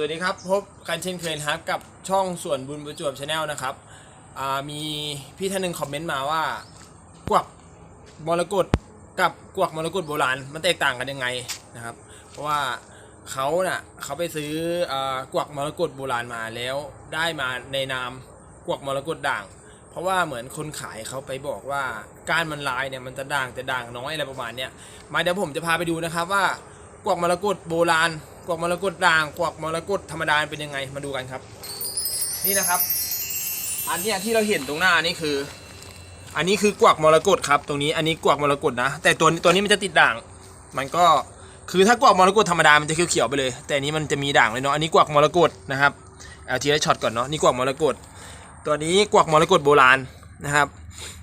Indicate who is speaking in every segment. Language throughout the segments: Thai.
Speaker 1: สวัสดีครับ พบกันเช่นเคยนะครับกับช่องส่วนบุญประจวบชาแนลนะครับมีพี่ท่านหนึ่งคอมเมนต์มาว่ากวักมรกตกับกวักมรกตโบราณมันแตกต่างกันยังไงนะครับ เพราะว่าเขาน่ะเขาไปซื้ออกวักมรกตโบราณมาแล้วได้มาในนามกวักมรกตด่าง เพราะว่าเหมือนคนขายเขาไปบอกว่าการมันลายเนี่ยมันจะด่างแต่ด่างน้อยอะไรประมาณเนี้ยมาเดี๋ยวผมจะพาไปดูนะครับว่ากวักมรกตโบราณ กวักมรกตด่างกวักมรกตธรรมดาเป็นยังไงมาดูกันครับ นี่นะครับ อันเนี้ยที่เราเห็นตรงหน้านี่คือ อันนี้คือกวักมรกตครับ ตรงนี้อันนี้กวักมรกตนะ แต่ตัวตัวนี้มันจะติดด่าง มันก็คือถ้ากวักมรกตธรรมดามันจะเขียวๆไปเลย แต่อันนี้มันจะมีด่างเลยเนาะอันนี้กวักมรกตนะครับเอาทีละช็อตก่อนเนาะนี่กวักมรกตตัวนี้กวักมรกตโบราณนะครับ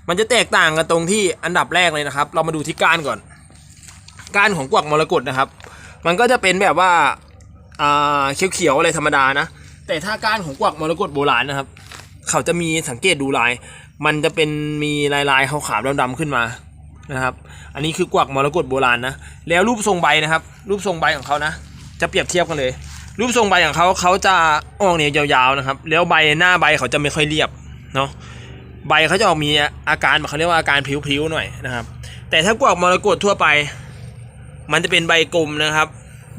Speaker 1: มันจะแตกต่างกันตรงที่อันดับแรกเลยนะครับ เรามาดูที่ก้านก่อน ก้านของกวักมรกตนะครับ มันก็จะเป็นแบบว่าเขียวๆอะไรธรรมดานะ แต่ถ้าก้านของกวักมรกตโบราณนะครับ เขาจะมีสังเกตดูลาย มันจะเป็นมีลายลายๆขาวๆดำๆขึ้นมานะครับ อันนี้คือกวักมรกตโบราณนะ แล้วรูปทรงใบนะครับ รูปทรงใบของเขานะ จะเปรียบเทียบกันเลย รูปทรงใบของเขาเขาจะออกเนี่ยยาวๆนะครับ แล้วใบหน้าใบเขาจะไม่ค่อยเรียบเนาะ ใบเขาจะออกมีอาการเขาเรียกว่าอาการพลิ้วๆหน่อยนะครับ แต่ถ้ากวักมรกตทั่วไป มันจะเป็นใบกลมนะครับ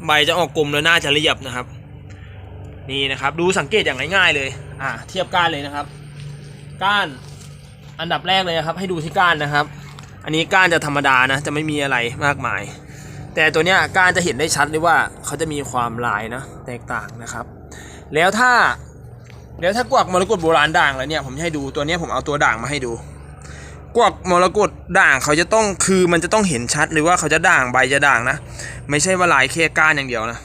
Speaker 1: ใบจะออกกลมแล้วหน้าจะเรียบนะครับ นี่นะครับ ดูสังเกตอย่างง่ายๆเลย อ่าเทียบก้านเลยนะครับ ก้านอันดับแรกเลยนะครับ ให้ดูที่ก้านนะครับ อันนี้ก้านจะธรรมดานะจะไม่มีอะไรมากมาย แต่ตัวเนี้ยก้านจะเห็นได้ชัดเลยว่าเขาจะมีความลายนะแตกต่างนะครับ แล้วถ้าแล้วถ้ากวักมรกตโบราณด่างแล้วเนี่ยผมให้ดูตัวเนี้ยผมเอาตัวด่างมาให้ดู กวักมรกตด่างเขาจะต้องคือมันจะต้องเห็นชัดเลยว่าเขาจะด่างใบจะด่างนะ ไม่ใช่ว่าลายแค่ก้านอย่างเดียวนะ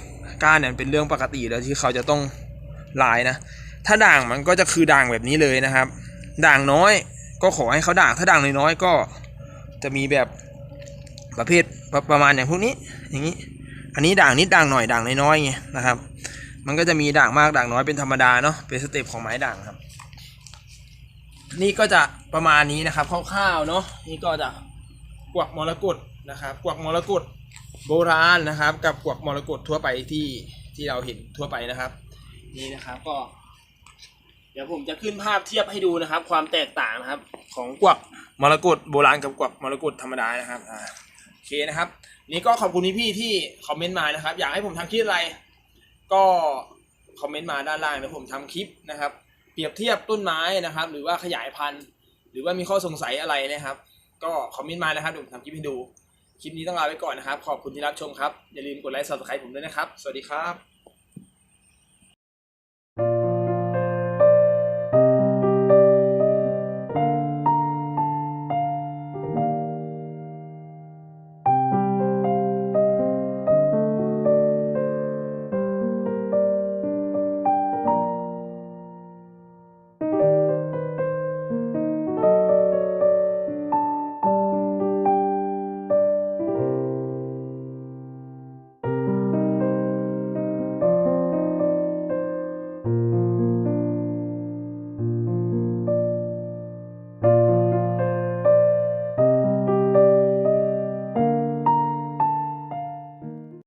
Speaker 1: ก้านเนี่ยเป็นเรื่องปกติแล้วที่เขาจะต้องลายนะ ถ้าด่างมันก็จะคือด่างแบบนี้เลยนะครับ ด่างน้อยก็ขอให้เขาด่างถ้าด่างน้อยๆก็จะมีแบบประเภทประประมาณอย่างพวกนี้อย่างนี้อันนี้ด่างนิดด่างหน่อยด่างน้อยๆไงนะครับ มันก็จะมีด่างมากด่างน้อยเป็นธรรมดาเนาะเป็นสเต็ปของไม้ด่างครับ นี่ก็จะประมาณนี้นะครับคร่าวๆเนาะนี่ก็จะกวักมรกตนะครับกวักมรกตโบราณนะครับ กับกวักมรกตทั่วไปที่ที่เราเห็นทั่วไปนะครับ นี่นะครับก็ เดี๋ยวผมจะขึ้นภาพเทียบให้ดูนะครับ ความแตกต่างนะครับ ของกวักมรกตโบราณกับกวักมรกตธรรมดานะครับอ่าโอเคนะครับ นี่ก็ขอบคุณพี่ๆที่คอมเมนต์มานะครับ อยากให้ผมทำคลิปอะไร ก็คอมเมนต์มาด้านล่างนะผมทำคลิปนะครับ เปรียบเทียบต้นไม้นะครับ หรือว่าขยายพันธุ์ หรือว่ามีข้อสงสัยอะไรนะครับ ก็คอมเมนต์มานะครับเดี๋ยวผมทำคลิปให้ดู คลิปนี้ต้องลาไปก่อนนะครับ ขอบคุณที่รับชมครับ อย่าลืมกดไลค์ subscribe ผมด้วยนะครับ สวัสดีครับ